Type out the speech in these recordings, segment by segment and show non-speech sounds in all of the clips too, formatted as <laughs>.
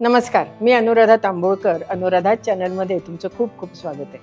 नमस्कार मी अनुराधा तांबोळकर. अनुराधा चॅनलमध्ये तुमचं खूप खूप स्वागत आहे.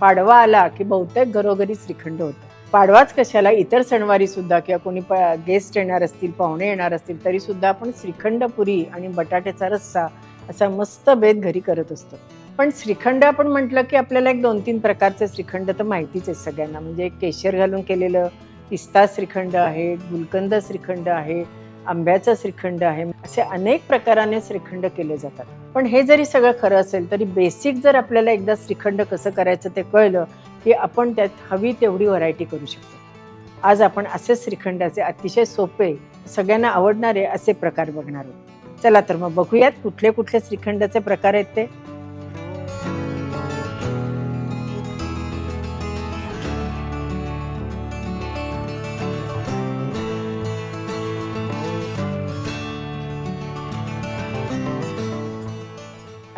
पाडवा आला की बहुतेक घरोघरी श्रीखंड होतं. पाडवाच कशाला इतर सणवारी सुद्धा किंवा कोणी प गेस्ट येणार असतील पाहुणे येणार असतील तरी सुद्धा आपण श्रीखंड पुरी आणि बटाट्याचा रस्सा असा मस्त भेद घरी करत असतो. पण श्रीखंड आपण म्हटलं की आपल्याला एक दोन तीन प्रकारचे श्रीखंड तर माहितीच आहे सगळ्यांना. म्हणजे केशर घालून केलेलं पिस्ता श्रीखंड आहे गुलकंद श्रीखंड आहे आंब्याचं श्रीखंड आहे. असे अनेक प्रकाराने श्रीखंड केले जातात. पण हे जरी सगळं खरं असेल तरी बेसिक जर आपल्याला एकदा श्रीखंड कसं करायचं ते कळलं की आपण त्यात हवी तेवढी व्हरायटी करू शकतो. आज आपण असे श्रीखंडाचे अतिशय सोपे सगळ्यांना आवडणारे असे प्रकार बघणार आहोत. चला तर मग बघूयात कुठले कुठले श्रीखंडाचे प्रकार आहेत ते.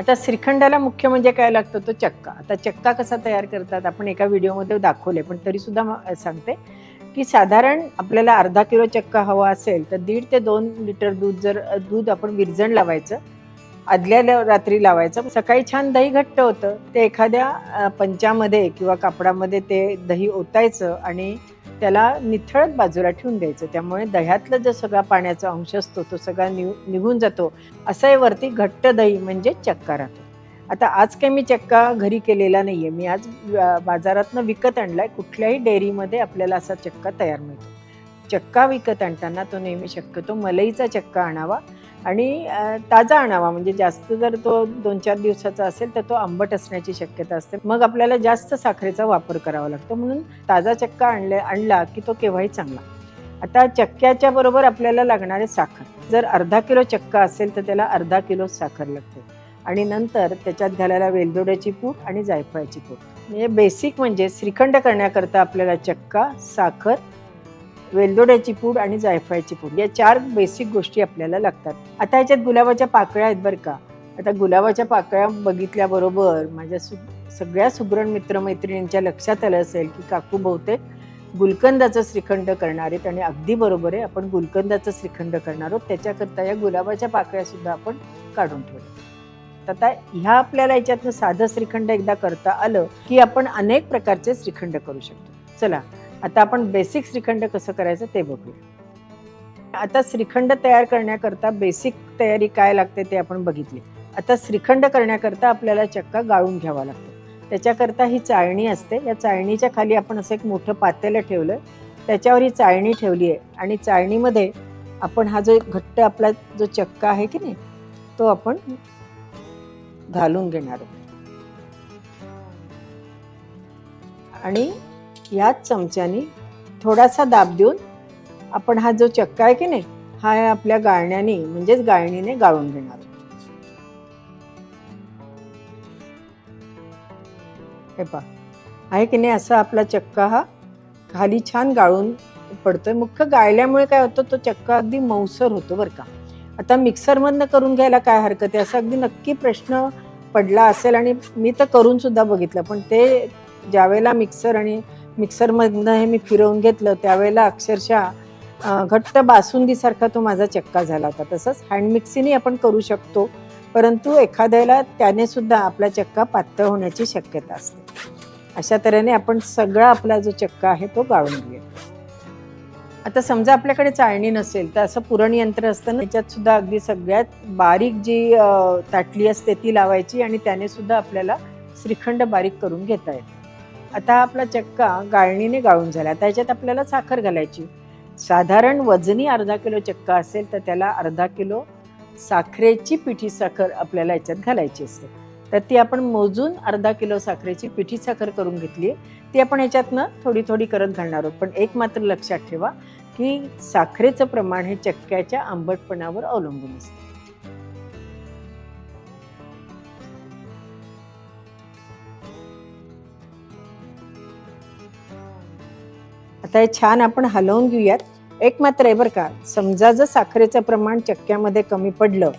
आता श्रीखंडाला मुख्य म्हणजे काय लागतं तो चक्का. आता चक्का कसा तयार करतात आपण एका व्हिडिओमध्ये दाखवले पण तरीसुद्धा सांगते की साधारण आपल्याला अर्धा किलो चक्का हवा असेल तर दीड ते दोन लिटर दूध जर दूध आपण विरजण लावायचं आदल्या ल- रात्री लावायचं. सकाळी छान दही घट्ट होतं. ते एखाद्या पंचामध्ये किंवा कापडामध्ये ते दही ओतायचं आणि त्याला निथळत बाजूला ठेवून द्यायचं. त्यामुळे दह्यातलं जो सगळा पाण्याचा अंश असतो तो सगळा नि निघून जातो. असं हे वरती घट्ट दही म्हणजे चक्का राहतो. आता आज काही मी चक्का घरी केलेला नाही आहे मी आज बाजारातनं विकत आणलाय. कुठल्याही डेअरीमध्ये आपल्याला असा चक्का तयार मिळतो. चक्का विकत आणताना तो नेहमी शक्यतो मलईचा चक्का आणावा. आणि ताजा आणावा. म्हणजे जास्त जर तो दोन चार दिवसाचा असेल तर तो आंबट असण्याची शक्यता असते. मग आपल्याला जास्त साखरेचा वापर करावा लागतो. म्हणून ताजा चक्का आणले आणला की तो केव्हाही चांगला. आता चक्क्याच्या बरोबर आपल्याला लागणारे साखर. जर अर्धा किलो चक्का असेल तर त्याला अर्धा किलो साखर लागते. आणि नंतर त्याच्यात घालायला वेलदोड्याची पूड आणि जायफळाची पूड. म्हणजे बेसिक म्हणजे श्रीखंड करण्याकरता आपल्याला चक्का साखर वेलदोड्याची पूड आणि जायफळाची पूड. या चार बेसिक गोष्टी आपल्याला लागतात. आता याच्यात गुलाबाच्या पाकळ्या आहेत बरं का. आता गुलाबाच्या पाकळ्या बघितल्याबरोबर माझ्या सु सगळ्या सुग्रण मित्रमैत्रिणींच्या लक्षात आलं असेल की काकू बहुतेक गुलकंदाचं श्रीखंड करणार आहेत आणि अगदी बरोबर आहे आपण गुलकंदाचं श्रीखंड करणार आहोत. त्याच्याकरता या गुलाबाच्या पाकळ्या सुद्धा आपण काढून ठेवल्या. आता ह्या आपल्याला याच्यातनं साधं श्रीखंड एकदा करता आलं की आपण अनेक प्रकारचे श्रीखंड करू शकतो. चला आता आपण बेसिक श्रीखंड कसं करायचं ते बघूया. आता श्रीखंड तयार करण्याकरता बेसिक तयारी काय लागते ते आपण बघितली. आता श्रीखंड करण्याकरता आपल्याला चक्का गाळून घ्यावा लागतो. त्याच्याकरता ही चाळणी असते. या चाळणीच्या खाली आपण असं एक मोठं पातेलं ठेवलं. त्याच्यावर ही चाळणी ठेवली आहे आणि चाळणीमध्ये आपण हा जो घट्ट आपला जो चक्का आहे की नाही तो आपण घालून घेणार आहोत. आणि याच चमच्यानी थोडासा दाब देऊन आपण हा जो चक्का आहे की नाही हा आपल्या गाळण्याने म्हणजेच गाळणीने गाळून घेणार हे पहा. आहे की नाही असा आपला चक्का हा खाली छान गाळून पडतोय. मुख्य गाळल्यामुळे काय होतं तो चक्का अगदी मऊसर होतो बरं का. आता मिक्सरमधनं करून घ्यायला काय हरकत आहे? असा अगदी नक्की प्रश्न पडला असेल आणि मी तर करून सुद्धा बघितलं पण ते ज्यावेळेला मिक्सर आणि मिक्सरमधनं हे मी फिरवून घेतलं त्यावेळेला अक्षरशः घट्ट बासुंदीसारखा तो माझा चक्का झाला होता. तसंच हँड मिक्सीने आपण करू शकतो परंतु एखाद्याला त्याने सुद्धा आपला चक्का पातळ होण्याची शक्यता असते. अशा तऱ्हेने आपण सगळा आपला जो चक्का आहे तो गाळून घेऊ आता समजा आपल्याकडे चाळणी नसेल तर असं पुरण यंत्र असतं ना त्याच्यात सुद्धा अगदी सगळ्यात बारीक जी ताटली असते ती लावायची आणि त्याने सुद्धा आपल्याला श्रीखंड बारीक करून घेता येते. आता आपला चक्का गाळणीने गाळून झाला. आता याच्यात आपल्याला साखर घालायची. साधारण वजनी अर्धा किलो चक्का असेल तर त्याला अर्धा किलो साखरेची पिठी साखर आपल्याला याच्यात घालायची असते. तर ती आपण मोजून अर्धा किलो साखरेची पिठी साखर करून घेतली आहे. ती आपण याच्यातनं थोडी थोडी करत घालणार आहोत. पण एक मात्र लक्षात ठेवा की साखरेचं प्रमाण हे चक्क्याच्या आंबटपणावर अवलंबून असतं. आता हे छान आपण हलवून घेऊयात. एक मात्र आहे बरं का समजा जर साखरेचं प्रमाण चक्क्यामध्ये कमी पडलं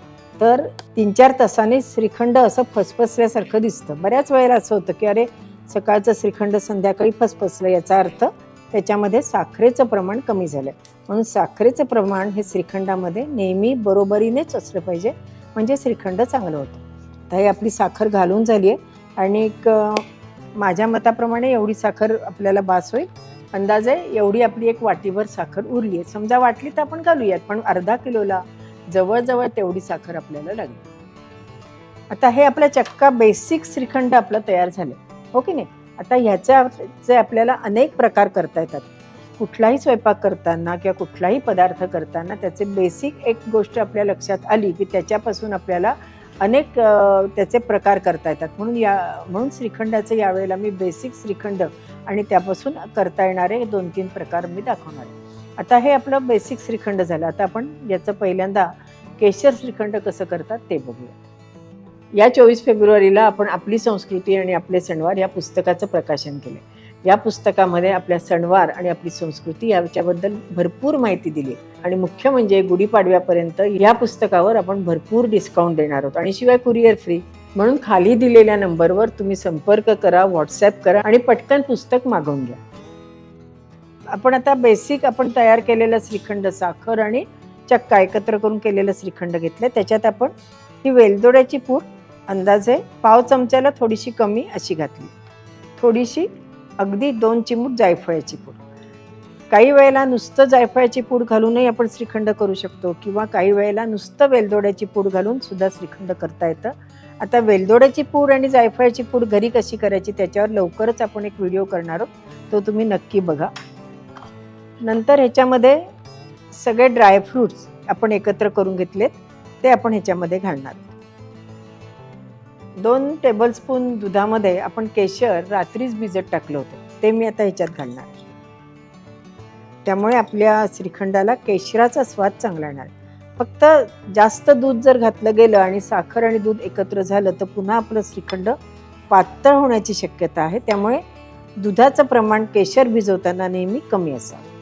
तर तीन चार तासाने श्रीखंड असं फसफसल्यासारखं दिसतं. बऱ्याच वेळेला असं होतं की अरे सकाळचं श्रीखंड संध्याकाळी फसफसलं याचा अर्थ त्याच्यामध्ये साखरेचं प्रमाण कमी झालं म्हणून साखरेचं प्रमाण हे श्रीखंडामध्ये नेहमी बरोबरीनेच असलं पाहिजे म्हणजे श्रीखंड चांगलं होतं. तर हे आपली साखर घालून झाली आहे. आणि एक माझ्या मताप्रमाणे एवढी साखर आपल्याला बास होईल. अंदाजे एवढी आपली एक वाटीभर साखर उरली आहे. समजा वाटली तर आपण घालूयात पण अर्धा किलोला जवळजवळ तेवढी साखर आपल्याला लागेल. आता हे आपला चक्का बेसिक श्रीखंड आपलं तयार झालं हो की नाही? आता ह्याचे आपल्याला अनेक प्रकार करता येतात. कुठलाही स्वयंपाक करताना किंवा कुठलाही पदार्थ करताना त्याचे बेसिक एक गोष्ट आपल्या लक्षात आली की त्याच्यापासून आपल्याला अनेक त्याचे प्रकार करता येतात. म्हणून या म्हणून श्रीखंडाचं यावेळेला मी बेसिक श्रीखंड आणि त्यापासून करता येणारे दोन तीन प्रकार मी दाखवणार आहे. आता हे आपलं बेसिक श्रीखंड झालं. आता आपण याचं पहिल्यांदा केशर श्रीखंड कसं करतात ते बघूया. या चोवीस फेब्रुवारीला आपण आपली संस्कृती आणि आपले सणवार या पुस्तकाचं प्रकाशन केलं या पुस्तकामध्ये आपल्या सणवार आणि आपली संस्कृती याच्याबद्दल भरपूर माहिती दिली. आणि मुख्य म्हणजे गुढीपाडव्यापर्यंत या पुस्तकावर आपण भरपूर डिस्काउंट देणार आहोत. आणि शिवाय कुरिअर फ्री म्हणून खाली दिलेल्या नंबरवर तुम्ही संपर्क करा व्हॉट्सॲप करा आणि पटकन पुस्तक मागवून घ्या. आपण आता बेसिक आपण तयार केलेलं श्रीखंड साखर आणि चक्का एकत्र करून केलेलं श्रीखंड घेतलं त्याच्यात आपण ही वेलदोड्याची पूड अंदाजे पाव चमच्याला थोडीशी कमी अशी घातली. थोडीशी अगदी दोन चिमूट जायफळाची पूड. काही वेळेला नुसतं जायफळाची पूड घालूनही आपण श्रीखंड करू शकतो किंवा काही वेळेला नुसतं वेलदोड्याची पूड घालून सुद्धा श्रीखंड करता येतं. आता वेलदोड्याची पूड आणि जायफळाची पूड घरी कशी करायची त्याच्यावर लवकरच आपण एक व्हिडिओ करणार आहोत. तो तुम्ही नक्की बघा. नंतर ह्याच्यामध्ये सगळे ड्रायफ्रूट्स आपण एकत्र करून घेतलेत. ते आपण ह्याच्यामध्ये घालणार. दोन टेबलस्पून दुधामध्ये आपण केशर रात्रीच भिजत टाकलं होतं. ते मी आता ह्याच्यात घालणार त्यामुळे आपल्या श्रीखंडाला केशराचा स्वाद चांगला येणार फक्त जास्त दूध जर घातलं गेलं आणि साखर आणि दूध एकत्र झालं तर पुन्हा आपलं श्रीखंड पातळ होण्याची शक्यता आहे. त्यामुळे दुधाचं प्रमाण केशर भिजवताना नेहमी कमी असावं.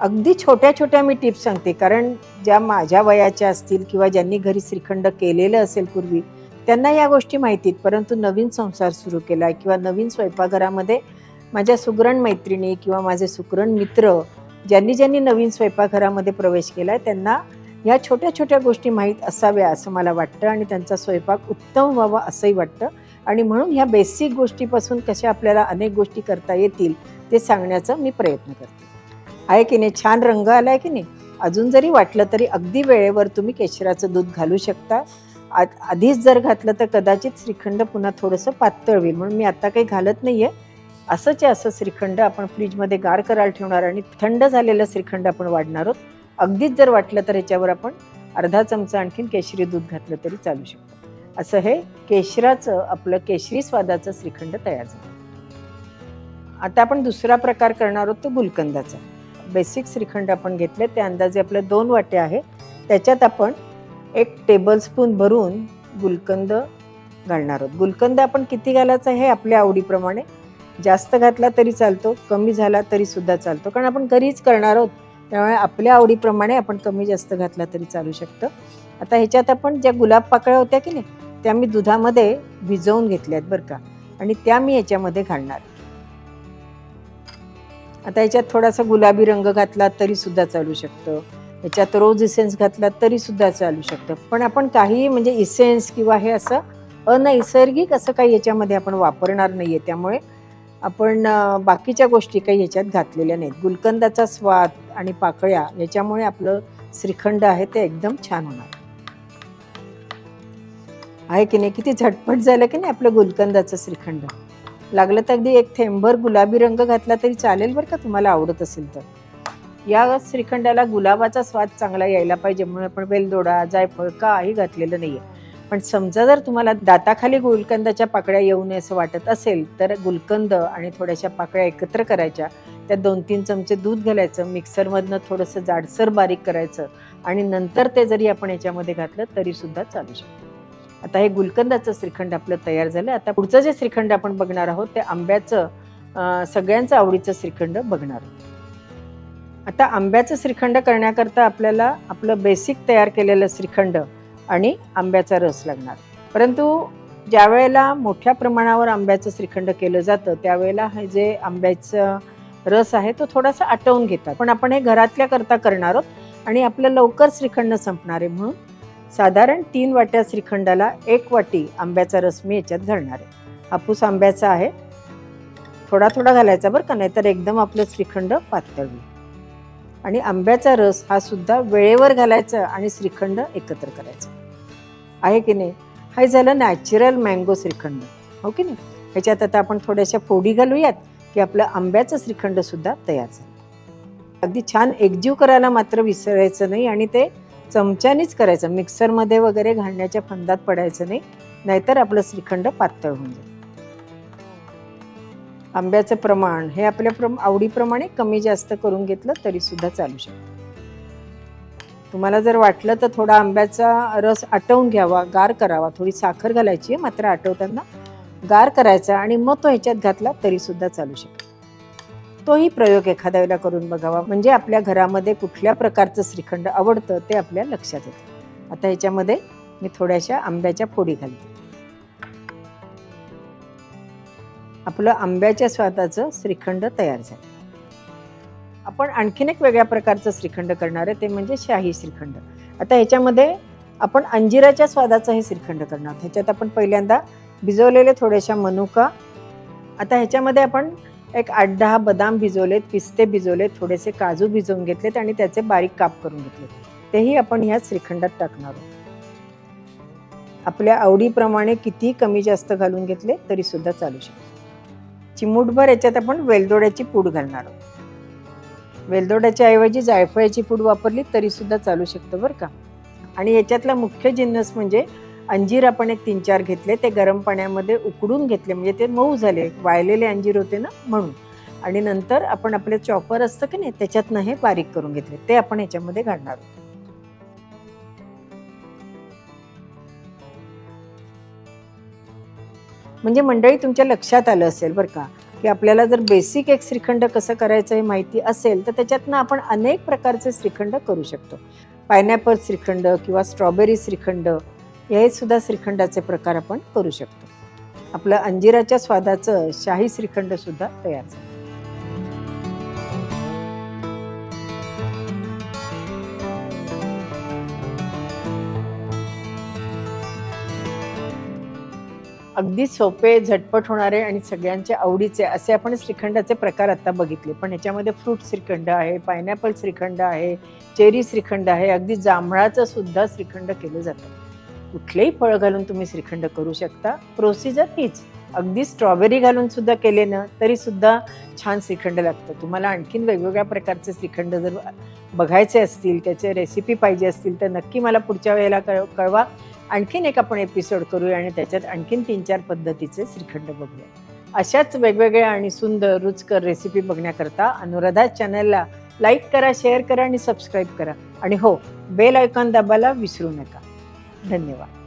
अगदी छोट्या छोट्या मी टिप्स सांगते. कारण ज्या माझ्या वयाच्या असतील किंवा ज्यांनी घरी श्रीखंड केलेलं असेल पूर्वी त्यांना या गोष्टी माहितीत परंतु नवीन संसार सुरू केला किंवा नवीन स्वयंपाकघरामध्ये माझ्या सुगरण मैत्रिणी किंवा माझे सुगरण मित्र ज्यांनी ज्यांनी नवीन स्वयंपाकघरामध्ये प्रवेश केला आहे त्यांना ह्या छोट्या छोट्या गोष्टी माहीत असाव्या असं मला वाटतं आणि त्यांचा स्वयंपाक उत्तम व्हावा असंही वाटतं. आणि म्हणून ह्या बेसिक गोष्टीपासून कशा आपल्याला अनेक गोष्टी करता येतील ते सांगण्याचा मी प्रयत्न करते. आहे की नाही? छान रंग आला आहे की नाही? अजून जरी वाटलं तरी अगदी वेळेवर तुम्ही केशराचं दूध घालू शकता. आ- आधीच जर घातलं तर कदाचित श्रीखंड पुन्हा थोडंसं पातळ होईल. म्हणून मी आता काही घालत नाही आहे असंच आहे असं श्रीखंड आपण फ्रीजमध्ये गार करायला ठेवणार आणि थंड झालेलं श्रीखंड आपण वाढणार आहोत. अगदीच जर वाटलं तर ह्याच्यावर आपण अर्धा चमचा आणखीन केशरी दूध घातलं तरी चालू शकतं. असं हे केशराचं आपलं केशरी स्वादाचं श्रीखंड तयार झालं. आता आपण दुसरा प्रकार करणार आहोत तो गुलकंदाचा. बेसिक श्रीखंड आपण घेतले ते अंदाजे आपल्या दोन वाटे आहे. त्याच्यात आपण एक टेबलस्पून भरून गुलकंद घालणार आहोत. गुलकंद आपण किती घालायचा हे आपल्या आवडीप्रमाणे. जास्त घातला तरी चालतो कमी झाला तरी सुद्धा चालतो. कारण आपण घरीच करणार आहोत. त्यामुळे आपल्या आवडीप्रमाणे आपण कमी जास्त घातला तरी चालू शकतं. आता ह्याच्यात आपण ज्या गुलाब पाकळ्या होत्या की नाही त्या मी दुधामध्ये भिजवून घेतल्यात बरं का. आणि त्या मी याच्यामध्ये घालणार. आता याच्यात थोडासा गुलाबी रंग घातला तरी सुद्धा चालू शकतं. याच्यात रोज इसेन्स घातला तरी सुद्धा चालू शकतं. पण आपण काही म्हणजे इसेन्स किंवा हे असं अनैसर्गिक असं काही याच्यामध्ये आपण वापरणार नाही आहे त्यामुळे आपण बाकीच्या गोष्टी काही ह्याच्यात घातलेल्या नाहीत. गुलकंदाचा स्वाद आणि पाकळ्या याच्यामुळे आपलं श्रीखंड आहे ते एकदम छान होणार. आहे की नाही? किती झटपट झालं की नाही आपलं गुलकंदाचं श्रीखंड? लागलं तर अगदी एक थेंबर गुलाबी रंग घातला तरी चालेल बरं का? तुम्हाला आवडत असेल तर. या श्रीखंडाला गुलाबाचा स्वाद चांगला यायला पाहिजे म्हणून आपण वेलदोडा जायफळ काही घातलेलं नाहीये. पण समजा जर तुम्हाला दाताखाली गुलकंदाच्या पाकळ्या येऊ नये असं वाटत असेल तर गुलकंद आणि थोड्याशा पाकळ्या एकत्र करायच्या. त्यात दोन तीन चमचे दूध घालायचं मिक्सरमधनं थोडंसं जाडसर बारीक करायचं आणि नंतर ते जरी आपण याच्यामध्ये घातलं तरी सुद्धा चालू शकतं. आता हे गुलकंदाचं श्रीखंड आपलं तयार झालं. आता पुढचं जे श्रीखंड आपण बघणार आहोत ते आंब्याचं सगळ्यांचं आवडीचं श्रीखंड बघणार आहोत. आता आंब्याचं श्रीखंड करण्याकरता आपल्याला आपलं बेसिक तयार केलेलं श्रीखंड आणि आंब्याचा रस लागणार. परंतु ज्या वेळेला मोठ्या प्रमाणावर आंब्याचं श्रीखंड केलं जातं त्यावेळेला हे जे आंब्याचं रस आहे तो थोडासा आटवून घेतात. पण आपण हे घरातल्या करता करणार आहोत आणि आपलं लवकर श्रीखंड संपणार आहे म्हणून साधारण तीन वाट्या श्रीखंडाला एक वाटी आंब्याचा रस मी याच्यात घालणार आहे. हापूस आंब्याचा आहे. थोडा थोडा घालायचा बरं का नाहीतर एकदम आपलं श्रीखंड पातळ होईल. आणि आंब्याचा रस हा सुद्धा वेळेवर घालायचा आणि श्रीखंड एकत्र करायचा. आहे की नाही? हे झालं नॅचरल मँगो श्रीखंड. हो की नाही? ह्याच्यात आता आपण थोड्याशा फोडी घालूयात की आपलं आंब्याचं श्रीखंड सुद्धा तयार झालं. अगदी छान एकजीव करायला मात्र विसरायचं नाही आणि ते चमच्यानेच करायचं. मिक्सरमध्ये वगैरे घालण्याच्या फंदात पडायचं नाही. नाहीतर आपलं श्रीखंड पातळ होऊन जाईल. आंब्याचं प्रमाण हे आपल्या प्रम आवडीप्रमाणे कमी जास्त करून घेतलं तरी सुद्धा चालू शकतं. तुम्हाला जर वाटलं तर थोडा आंब्याचा रस आटवून घ्यावा गार करावा. थोडी साखर घालायची मात्र आटवताना गार करायचा आणि मग तो ह्याच्यात घातला तरी सुद्धा चालू शकतो. तोही प्रयोग एखाद्या वेळेला करून बघावा. म्हणजे आपल्या घरामध्ये कुठल्या प्रकारचं श्रीखंड आवडतं ते आपल्या लक्षात येतं. आता ह्याच्यामध्ये मी थोड्याशा आंब्याच्या फोडी घालते. आपलं आंब्याच्या स्वादाचं श्रीखंड तयार झालं. आपण आणखीन एक वेगळ्या प्रकारचं श्रीखंड करणार आहे ते म्हणजे शाही श्रीखंड. आता ह्याच्यामध्ये आपण अंजिराच्या स्वादाचं हे श्रीखंड करणार आहोत. ह्याच्यात आपण पहिल्यांदा भिजवलेले थोड्याशा मनुका. आता ह्याच्यामध्ये आपण एक आठ दहा बदाम भिजवलेत पिस्ते भिजवलेत थोडेसे काजू भिजवून घेतलेत आणि त्याचे बारीक काप करून घेतलेत. तेही आपण ह्या श्रीखंडात टाकणार आहोत. आपल्या आवडीप्रमाणे किती कमी जास्त घालून घेतले तरी सुद्धा चालू शकते. चिमूटभर याच्यात आपण वेलदोड्याची पूड घालणार आहोत. वेलदोड्याच्या ऐवजी जायफळाची पूड वापरली तरी सुद्धा चालू शकतं बरं का. आणि याच्यातला मुख्य जिन्नस म्हणजे अंजीर आपण एक तीन चार घेतले ते गरम पाण्यामध्ये उकडून घेतले म्हणजे ते मऊ झाले वाळलेले अंजीर होते ना म्हणून. आणि नंतर आपण आपले चॉपर असतं की नाही त्याच्यातनं हे बारीक करून घेतले ते आपण याच्यामध्ये घालणार आहोत. म्हणजे मंडळी तुमच्या लक्षात आलं असेल बरं का की आपल्याला जर बेसिक एक श्रीखंड कसं करायचं हे माहिती असेल तर त्याच्यातनं आपण अनेक प्रकारचे श्रीखंड करू शकतो. पायनॅपल श्रीखंड किंवा स्ट्रॉबेरी श्रीखंड हे सुद्धा श्रीखंडाचे प्रकार आपण करू शकतो. आपलं अंजिराच्या स्वादाचं शाही श्रीखंड सुद्धा तयार झालं. अगदी सोपे झटपट होणारे आणि सगळ्यांच्या आवडीचे असे आपण श्रीखंडाचे प्रकार आता बघितले. पण याच्यामध्ये फ्रूट श्रीखंड आहे पायनॅपल श्रीखंड आहे चेरी श्रीखंड आहे अगदी जांभळाचं सुद्धा श्रीखंड केलं जातं. कुठलेही फळ घालून तुम्ही श्रीखंड करू शकता. प्रोसिजर हीच. अगदी स्ट्रॉबेरी घालून सुद्धा केले ना तरी सुद्धा छान श्रीखंड लागतं. तुम्हाला आणखीन वेगवेगळ्या प्रकारचे श्रीखंड जर बघायचे असतील त्याचे रेसिपी पाहिजे असतील तर नक्की मला पुढच्या वेळेला कळ कळवा. आणखीन एक आपण एपिसोड करूया आणि त्याच्यात आणखीन तीन चार पद्धतीचे श्रीखंड बघूया. अशाच वेगवेगळ्या आणि सुंदर रुचकर रेसिपी बघण्याकरता अनुराधा चॅनलला लाईक करा शेअर करा आणि सबस्क्राईब करा. आणि हो बेल आयकॉन दाबायला विसरू नका. धन्यवाद <laughs>